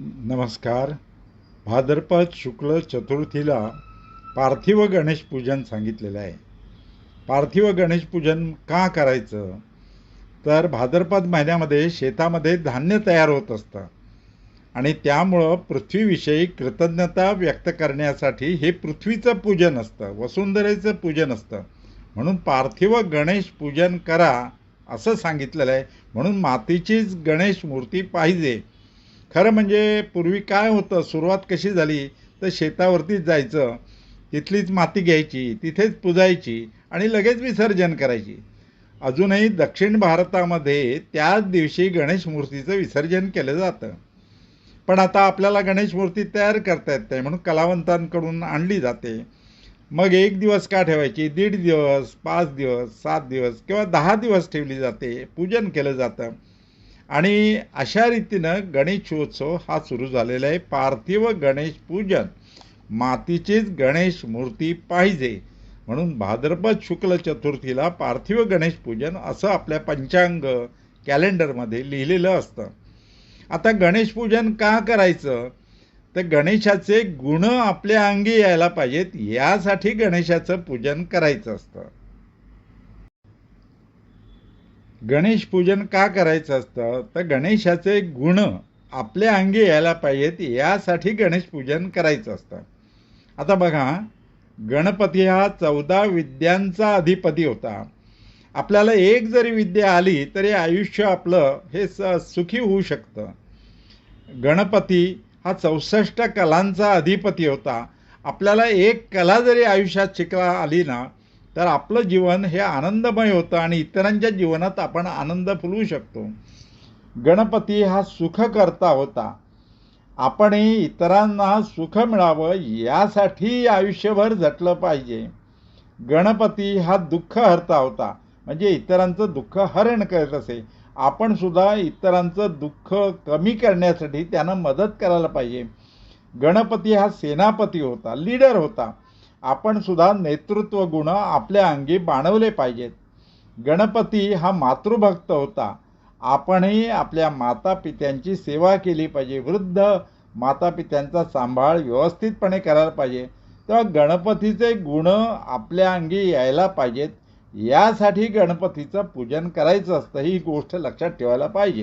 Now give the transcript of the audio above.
नमस्कार. भाद्रपद शुक्ल चतुर्थीला पार्थिव गणेश पूजन सांगितलेलं आहे. पार्थिव गणेश पूजन का करायचं? तर भाद्रपद महिन्यामध्ये शेतामध्ये धान्य तयार होत असतं. आणि त्यामुळं पृथ्वीविषयी कृतज्ञता व्यक्त करण्यासाठी हे पृथ्वीचं पूजन असतं वसुंधरेचं पूजन असतं. म्हणून पार्थिव गणेश पूजन करा असं सांगितलेलं आहे. म्हणून मातीचीच गणेश मूर्ती पाहिजे. खरं म्हणजे पूर्वी काय होतं सुरुवात कशी झाली तर शेतावरतीच जायचं तिथलीच माती घ्यायची तिथेच पुजायची आणि लगेच विसर्जन करायची. अजूनही दक्षिण भारतामध्ये त्याच दिवशी गणेश मूर्तीचं विसर्जन केलं जातं. पण आता आपल्याला गणेश मूर्ती तयार करता येत नाही म्हणून कलावंतांकडून आणली जाते. मग एक दिवस का ठेवायची? दीड दिवस पाच दिवस सात दिवस किंवा दहा दिवस ठेवली जाते पूजन केलं जातं. आणि अशा रीतीनं गणेशोत्सव हा सुरू झालेला आहे. पार्थिव गणेश पूजन मातीचीच गणेश मूर्ती पाहिजे म्हणून भाद्रपद शुक्ल चतुर्थीला पार्थिव गणेश पूजन असं आपल्या पंचांग कॅलेंडरमध्ये लिहिलेलं असतं. आता गणेश पूजन का करायचं? तर गणेशाचे गुण आपल्या अंगी यायला पाहिजेत. यासाठी गणेशाचं पूजन करायचं असतं. गणेश पूजन का करायचं असतं? तर गणेशाचे गुण आपल्या अंगी यायला पाहिजेत यासाठी गणेश पूजन करायचं असतं. आता बघा गणपती हा चौदा विद्यांचा अधिपती होता. आपल्याला एक जरी विद्या आली तरी आयुष्य आपलं हे स सुखी होऊ शकतं. गणपती हा चौसष्ट कलांचा अधिपती होता. आपल्याला एक कला जरी आयुष्यात शिकला आली ना तर आपलं जीवन हे आनंदमय होतं आणि इतरांच्या जीवनात आपण आनंद फुलवू शकतो. गणपती हा सुखकर्ता होता. आपणही इतरांना सुख मिळावं यासाठी आयुष्यभर झटलं पाहिजे. गणपती हा दुःख हरता होता. म्हणजे इतरांचं दुःख हरण करत असे. आपण सुद्धा इतरांचं दुःख कमी करण्यासाठी त्यांना मदत करायला पाहिजे. गणपती हा सेनापती होता लीडर होता. आपण सुद्धा नेतृत्व गुण आपल्या अंगी बाणवले पाहिजेत. गणपती हा मातृभक्त होता. आपणही आपल्या माता पित्यांची सेवा केली पाहिजे. वृद्ध माता पित्यांचा सांभाळ व्यवस्थितपणे करायला पाहिजे. तेव्हा गणपतीचे गुण आपल्या अंगी यायला पाहिजेत. यासाठी गणपतीचं पूजन करायचं असतं. ही गोष्ट लक्षात ठेवायला पाहिजे.